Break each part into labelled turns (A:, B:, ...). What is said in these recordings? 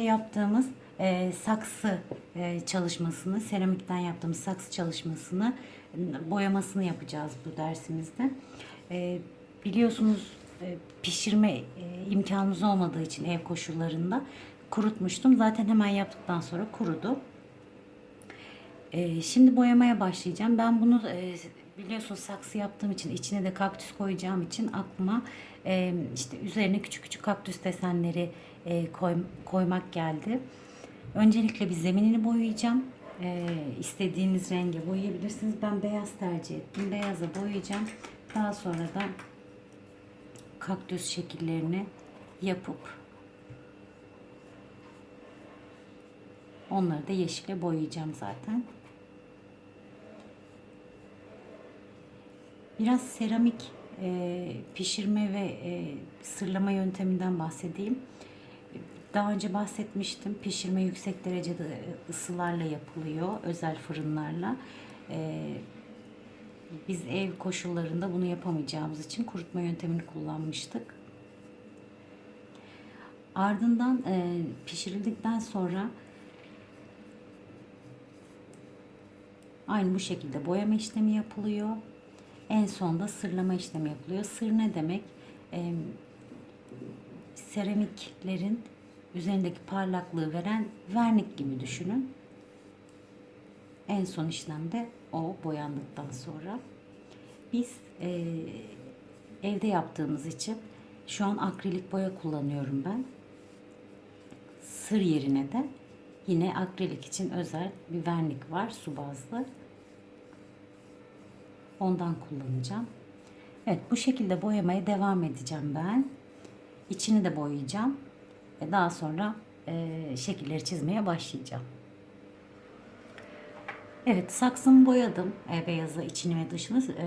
A: yaptığımız e, saksı e, çalışmasını, seramikten yaptığımız saksı çalışmasını, e, boyamasını yapacağız bu dersimizde. E, biliyorsunuz e, pişirme e, imkanımız olmadığı için ev koşullarında kurutmuştum. Zaten hemen yaptıktan sonra kurudu. Ee, şimdi boyamaya başlayacağım. Ben bunu e, biliyorsunuz saksı yaptığım için içine de kaktüs koyacağım için aklıma e, işte üzerine küçük küçük kaktüs desenleri e, koy, koymak geldi. Öncelikle bir zeminini boyayacağım. E, istediğiniz renge boyayabilirsiniz. Ben beyaz tercih ettim. Beyaza boyayacağım. Daha sonra da kaktüs şekillerini yapıp onları da yeşile boyayacağım zaten. Biraz seramik e, pişirme ve e, sırlama yönteminden bahsedeyim. Daha önce bahsetmiştim. Pişirme yüksek derecede ısılarla yapılıyor. Özel fırınlarla. E, biz ev koşullarında bunu yapamayacağımız için kurutma yöntemini kullanmıştık. Ardından e, pişirildikten sonra aynı bu şekilde boyama işlemi yapılıyor. En sonda sırlama işlemi yapılıyor. Sır ne demek? E, seramiklerin üzerindeki parlaklığı veren vernik gibi düşünün. En son işlemde o boyandıktan sonra biz e, evde yaptığımız için şu an akrilik boya kullanıyorum ben. Sır yerine de yine akrilik için özel bir vernik var su bazlı. Ondan kullanacağım. Evet bu şekilde boyamaya devam edeceğim ben. İçini de boyayacağım. Ve daha sonra e, şekilleri çizmeye başlayacağım. Evet saksımı boyadım. E, beyazı içini ve dışını. E,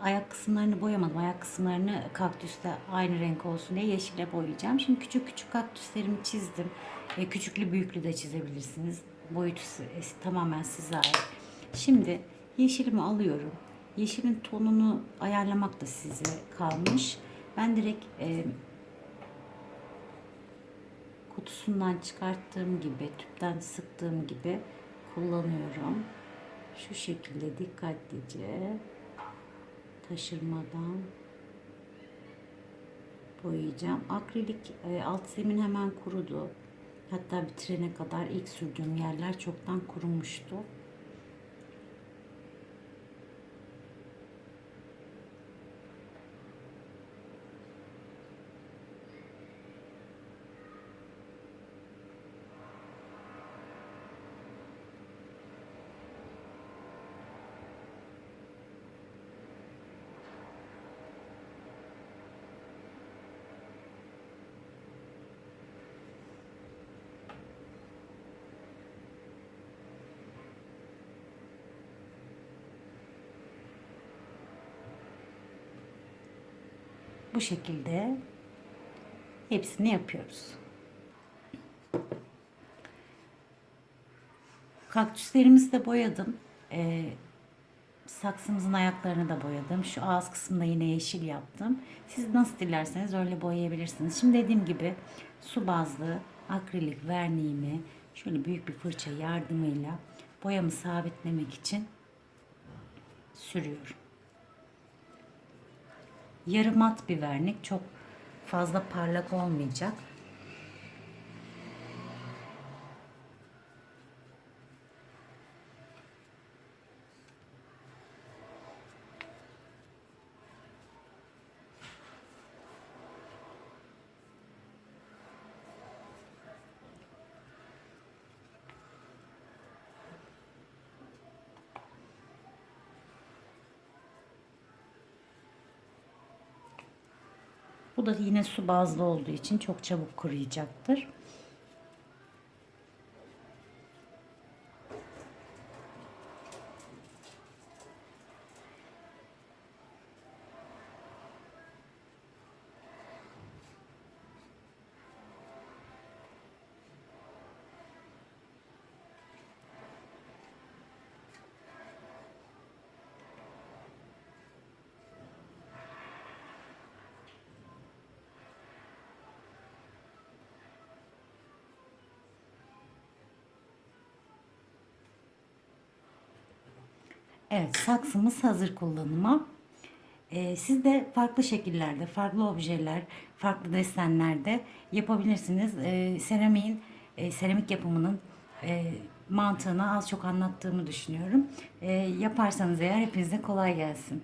A: ayak kısımlarını boyamadım. Ayak kısımlarını kaktüste aynı renk olsun diye yeşile boyayacağım. Şimdi küçük küçük kaktüslerimi çizdim. E, küçüklü büyüklü de çizebilirsiniz. Boyutu tamamen size ait. Şimdi yeşilimi alıyorum. Yeşilin tonunu ayarlamak da size kalmış. Ben direkt e, kutusundan çıkarttığım gibi, tüpten sıktığım gibi kullanıyorum. Şu şekilde dikkatlice taşırmadan boyayacağım. Akrilik e, alt zemin hemen kurudu. Hatta bitirene kadar ilk sürdüğüm yerler çoktan kurumuştu. Bu şekilde hepsini yapıyoruz. Kaktüslerimizi de boyadım. Ee, saksımızın ayaklarını da boyadım. Şu ağız kısmında yine yeşil yaptım. Siz nasıl dilerseniz öyle boyayabilirsiniz. Şimdi dediğim gibi su bazlı akrilik verniğimi şöyle büyük bir fırça yardımıyla boyamı sabitlemek için sürüyorum. Yarı mat bir vernik. Çok fazla parlak olmayacak. Bu da yine su bazlı olduğu için çok çabuk kuruyacaktır. Evet, saksımız hazır kullanıma. Ee, siz de farklı şekillerde, farklı objeler, farklı desenlerde yapabilirsiniz. Ee, seramiğin, e, seramik yapımının e, mantığını az çok anlattığımı düşünüyorum. Ee, yaparsanız eğer hepinize kolay gelsin.